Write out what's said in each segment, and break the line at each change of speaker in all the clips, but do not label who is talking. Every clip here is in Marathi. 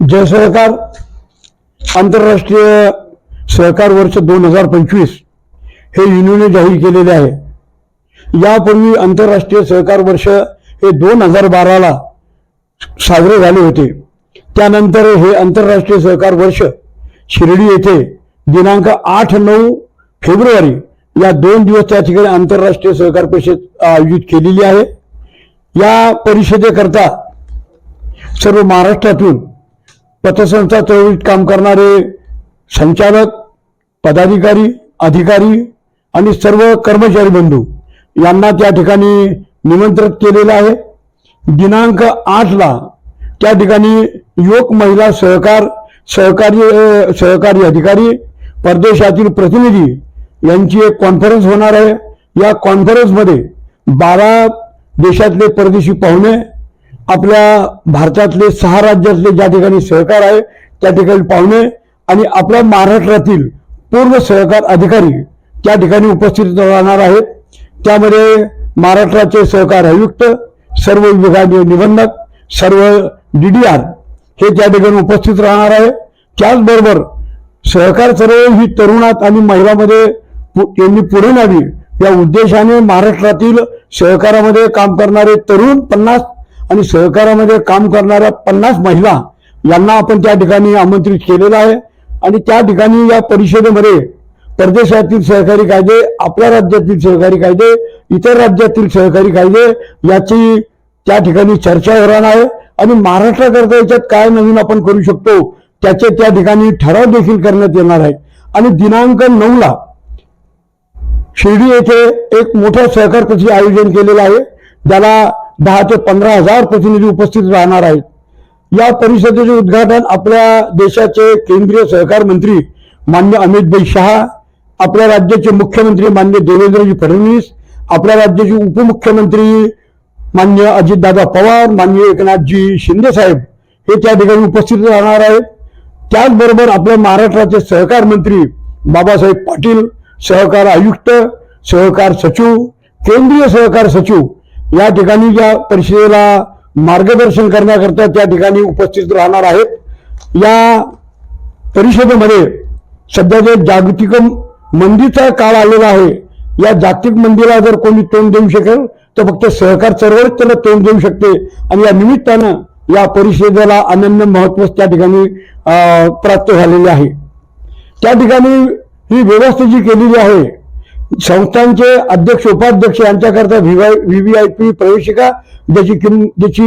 जय सहकार. आंतरराष्ट्रीय सहकार वर्ष दोन हजार पंचवीस हे युनियनने जाहीर केलेले आहे. यापूर्वी आंतरराष्ट्रीय सहकार वर्ष हे दोन हजार बाराला साजरे झाले होते. त्यानंतर हे आंतरराष्ट्रीय सहकार वर्ष शिर्डी येथे दिनांक आठ नऊ फेब्रुवारी या दोन दिवस त्या ठिकाणी आंतरराष्ट्रीय सहकार परिषद आयोजित केलेली आहे. या परिषदेकरता सर्व महाराष्ट्रातून पतसंस्था चळवळीत काम करणारे संचालक पदाधिकारी अधिकारी आणि सर्व कर्मचारी बंधू यांना त्या ठिकाणी निमंत्रित केलेलं आहे. दिनांक आठला त्या ठिकाणी युवक महिला सहकार सहकारी सहकारी अधिकारी परदेशातील प्रतिनिधी यांची एक कॉन्फरन्स होणार आहे. या कॉन्फरन्समध्ये बारा देशातले परदेशी पाहुणे आपल्या भारतातले सहा राज्यातले ज्या ठिकाणी सहकार आहे त्या ठिकाणी पाहुणे आणि आपल्या महाराष्ट्रातील पूर्ण सहकार अधिकारी त्या ठिकाणी उपस्थित राहणार आहेत. त्यामध्ये महाराष्ट्राचे सहकार आयुक्त सर्व विभागीय निबंधक सर्व डी डी आर हे त्या ठिकाणी उपस्थित राहणार आहे त्याचबरोबर सहकार सर्व ही तरुणात आणि महिलामध्ये पु- यांनी पुढे न्यावी या उद्देशाने महाराष्ट्रातील सहकारामध्ये काम करणारे तरुण पन्नास आणि सहकारामध्ये काम करणाऱ्या पन्नास महिला यांना आपण त्या ठिकाणी आमंत्रित केलेलं आहे. आणि त्या ठिकाणी या परिषदेमध्ये परदेशातील सहकारी कायदे आपल्या राज्यातील सहकारी कायदे इतर राज्यातील सहकारी कायदे याची त्या ठिकाणी चर्चा होणार आहे. आणि महाराष्ट्राकरता याच्यात काय नवीन आपण करू शकतो त्याचे त्या ठिकाणी ठराव देखील करण्यात येणार आहे. आणि दिनांक नऊला शिर्डी येथे एक मोठं सहकार परिषद आयोजन केलेलं आहे ज्याला दहा ते पंधरा हजार प्रतिनिधी उपस्थित राहणार आहेत. या परिषदेचे उद्घाटन आपल्या देशाचे केंद्रीय सहकार मंत्री मान्य अमित भाई शहा आपल्या राज्याचे मुख्यमंत्री मान्य देवेंद्रजी फडणवीस आपल्या राज्याचे उपमुख्यमंत्री मान्य अजितदादा पवार मान्य एकनाथजी शिंदे साहेब हे त्या ठिकाणी उपस्थित राहणार आहेत. त्याचबरोबर आपल्या महाराष्ट्राचे सहकार मंत्री बाबासाहेब पाटील सहकार आयुक्त सहकार सचिव केंद्रीय सहकार सचिव या ठिकाणी ज्या परिषदेला मार्गदर्शन करण्याकरता त्या ठिकाणी उपस्थित राहणार आहेत. या परिषदेमध्ये सध्या जे जागतिक मंदीचा काळ आलेला आहे या जागतिक मंदीला जर कोणी तोंड देऊ शकेल तर फक्त सहकार चळवळीत त्याला तोंड देऊ शकते. आणि या निमित्तानं या परिषदेला अनन्य महत्त्व त्या ठिकाणी प्राप्त झालेले आहे. त्या ठिकाणी ही व्यवस्था जी केलेली आहे संस्थांचे अध्यक्ष उपाध्यक्ष यांच्याकरता VY V V I P प्रवेशिका ज्याची किंम ज्याची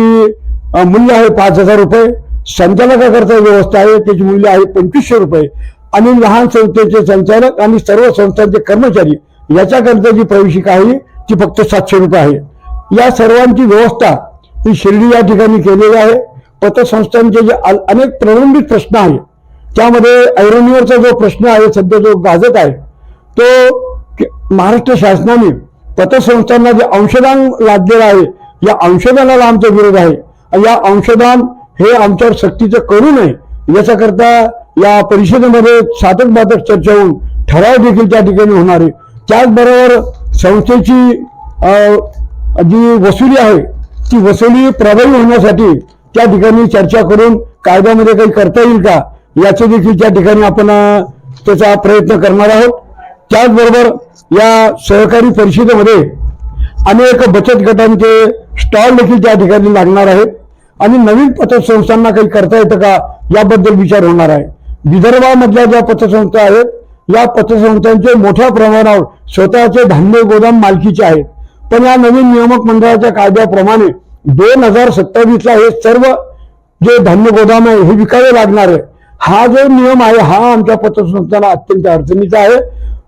मूल्य आहे पाच हजार रुपये. संचालकाकरता व्यवस्था आहे त्याची मूल्य आहे पंचवीसशे रुपये. आणि लहान संस्थेचे संचालक आणि सर्व संस्थांचे कर्मचारी याच्याकरता जी प्रवेशिका आहे ती फक्त सातशे रुपये आहे. या सर्वांची व्यवस्था ही शिर्डी या ठिकाणी केलेली आहे. पतसंस्थांचे जे अनेक प्रलंबित प्रश्न आहेत त्यामध्ये ऐरणीवरचा जो प्रश्न आहे सध्या जो गाजत आहे तो महाराष्ट्र शासनाने पतसंस्थांना जे अंशदान लादलेलं आहे या अंशदानाला आमचा विरोध आहे. या अंशदान हे आमच्यावर सक्तीचं करू नये याच्याकरता या परिषदेमध्ये साधक बाधक चर्चा होऊन ठराव देखील त्या ठिकाणी होणार आहे. त्याचबरोबर संस्थेची जी वसुली आहे ती वसुली प्रभावी होण्यासाठी त्या ठिकाणी चर्चा करून कायद्यामध्ये काही करता येईल का याचे देखील त्या ठिकाणी आपण त्याचा प्रयत्न करणार आहोत. त्याचबरोबर या सहकारी परिषदेमध्ये अनेक बचत गटांचे स्टॉल देखील त्या ठिकाणी लागणार आहेत. आणि नवीन पतसंस्थांना काही करता येतं का याबद्दल विचार होणार आहे. विदर्भामधल्या ज्या पतसंस्था आहेत या पतसंस्थांचे मोठ्या प्रमाणावर स्वतःचे धान्य गोदाम मालकीचे आहेत. पण या नवीन नियामक मंडळाच्या कायद्याप्रमाणे दोन हजार सत्तावीसला हे सर्व जे धान्य गोदाम आहे हे विकावे लागणार आहे. हा जो नियम आहे हा आमच्या पतसंस्थांना अत्यंत अडचणीचा आहे.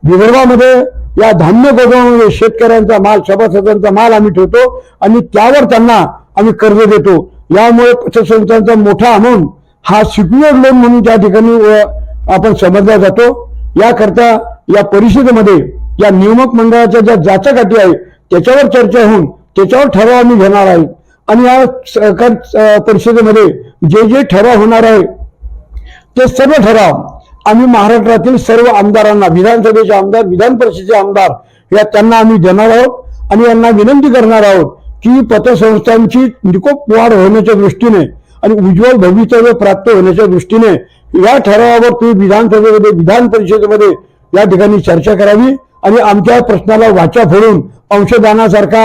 विदर्भामध्ये या धान्य गोदामामध्ये शेतकऱ्यांचा माल सभासदांचा माल आम्ही ठेवतो आणि त्यावर त्यांना आम्ही कर्ज देतो. यामुळे पतसंस्थांचा मोठा अमाऊंट हा सिक्युअर लोन म्हणून त्या ठिकाणी आपण समजला जातो याकरता या परिषदेमध्ये या नियामक मंडळाच्या ज्या जाचक अटी आहे त्याच्यावर चर्चा होऊन त्याच्यावर ठराव आम्ही घेणार आहे. आणि या सहकार परिषदेमध्ये जे जे ठराव होणार आहे ते सर्व ठराव आम्ही महाराष्ट्रातील सर्व आमदारांना विधानसभेचे आमदार विधान परिषदेचे आमदार या त्यांना आम्ही देणार आहोत आणि यांना विनंती करणार आहोत की पतसंस्थांची निकोप वाढ होण्याच्या दृष्टीने आणि उज्ज्वल भवितव्य प्राप्त होण्याच्या दृष्टीने या ठरावावर तुम्ही विधानसभेमध्ये विधान परिषदेमध्ये या ठिकाणी चर्चा करावी आणि आमच्या प्रश्नाला वाचा फोडून अंशदानासारखा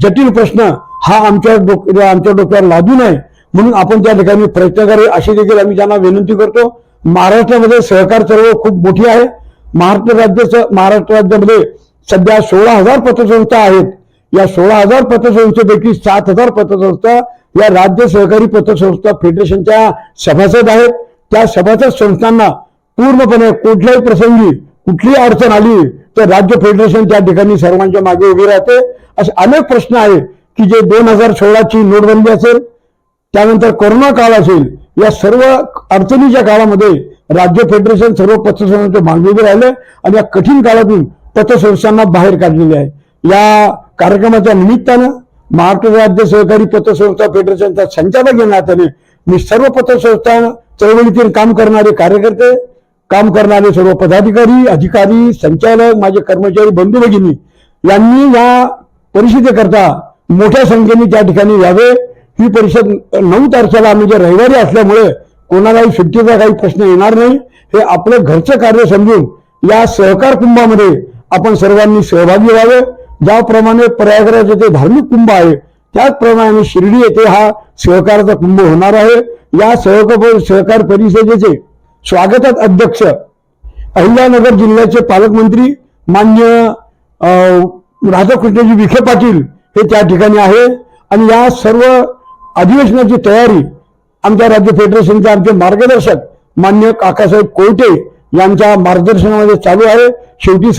जटिल प्रश्न हा आमच्या डोक आमच्या डोक्यावर लादू नये. म्हणून आपण त्या ठिकाणी प्रयत्न करावे अशी देखील आम्ही त्यांना विनंती करतो. महाराष्ट्रामध्ये सहकार चळवळ खूप मोठी आहे. महाराष्ट्र राज्याचं महाराष्ट्र राज्यामध्ये सध्या सोळा हजार पतसंस्था आहेत. या सोळा हजार पतसंस्थेपैकी सात हजार पतसंस्था या राज्य सहकारी पतसंस्था फेडरेशनच्या सभासद आहेत. त्या सभासद संस्थांना पूर्णपणे कुठल्याही प्रसंगी कुठलीही अडचण आली तर राज्य फेडरेशन त्या ठिकाणी सर्वांच्या मागे उभी राहते. असे अनेक प्रश्न आहे की जे दोन हजार सोळाची नोटबंदी असेल त्यानंतर कोरोना काळ असेल या सर्व अडचणीच्या काळामध्ये राज्य फेडरेशन सर्व पतसंस्थांचे मागे उभे राहिले आणि या कठीण काळातून पतसंस्थांना बाहेर काढलेले आहे. या कार्यक्रमाच्या निमित्तानं महाराष्ट्र राज्य सहकारी पतसंस्था फेडरेशनचा संचालक या नात्याने मी सर्व पतसंस्था चळवळीतील काम करणारे कार्यकर्ते काम करणारे सर्व पदाधिकारी अधिकारी संचालक माझे कर्मचारी बंधू भगिनी यांनी या परिषदेकरता मोठ्या संख्येने त्या ठिकाणी यावे. ही परिषद नऊ तारखेला म्हणजे रविवारी असल्यामुळे कोणालाही सुट्टीचा काही प्रश्न येणार नाही. हे आपलं घरचं कार्य समजून या सहकार कुंभामध्ये आपण सर्वांनी सहभागी व्हावे. ज्याप्रमाणे प्रयागराज येथे धार्मिक कुंभ आहे त्याचप्रमाणे शिर्डी येथे हा सहकाराचा कुंभ होणार आहे. या सहकार सहकार परिषदेचे स्वागतात अध्यक्ष अहिल्यानगर जिल्ह्याचे पालकमंत्री मान्य अं, राधाकृष्णजी विखे पाटील हे त्या ठिकाणी आहे. आणि या सर्व अधिवेशनाची तयारी आमच्या राज्य फेडरेशनचे आमचे मार्गदर्शक मान्य काकासाहेब कोयटे यांच्या मार्गदर्शनामध्ये चालू आहे. शेवटी